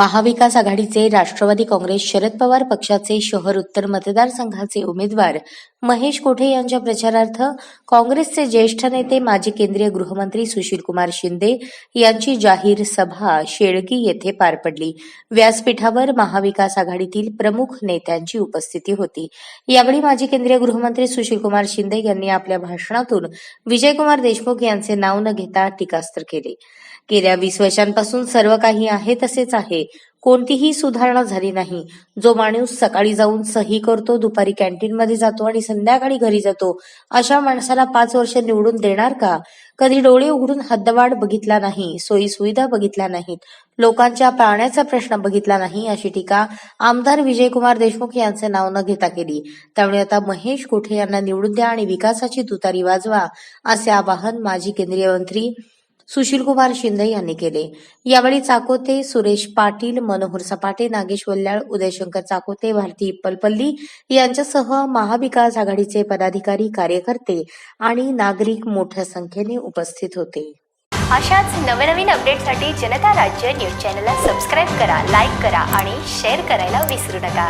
महाविकास आघाडीचे राष्ट्रवादी काँग्रेस शरद पवार पक्षाचे शहर उत्तर मतदारसंघाचे उमेदवार महेश कोठे यांच्या प्रचारार्थ? काँग्रेसचे ज्येष्ठ नेते माजी केंद्रीय गृहमंत्री सुशीलकुमार शिंदे यांची जाहीर सभा शेळगी येथे पार पडली. व्यासपीठावर महाविकास आघाडीतील प्रमुख नेत्यांची उपस्थिती होती. यावेळी माजी केंद्रीय गृहमंत्री सुशीलकुमार शिंदे यांनी आपल्या भाषणातून विजयकुमार देशमुख यांचे नाव न घेता टीकास्त्र केले. गेल्या वीस वर्षांपासून सर्व काही आहे तसेच आहे. कोणतीही सुधारणा झाली नाही. जो माणूस सकाळी जाऊन सही करतो दुपारी कॅन्टीन मध्ये जातो आणि संध्याकाळी घरी जातो अशा माणसाला पाच वर्ष निवडून देणार का? कधी डोळे उघडून हद्दवाढ बघितला नाही सोयी सुविधा बघितल्या नाहीत लोकांच्या पाण्याचा प्रश्न बघितला नाही अशी टीका आमदार विजयकुमार देशमुख यांचे नाव न घेता केली. त्यामुळे आता महेश कोठे यांना निवडून द्या आणि विकासाची तुतारी वाजवा असे आवाहन माजी केंद्रीय मंत्री सुशीलकुमार शिंदे यांनी केले. यावेळी चाकोते सुरेश पाटील मनोहर सपाटे नागेश वल्लाळ उदयशंकर चाकोते भारती इप्पलपल्ली यांच्यासह महाविकास आघाडीचे पदाधिकारी कार्यकर्ते आणि नागरिक मोठ्या संख्येने उपस्थित होते. अशाच नवनवीन अपडेटसाठी जनता राज्य न्यूज चॅनलला सबस्क्राईब करा लाईक करा आणि शेअर करायला विसरू नका.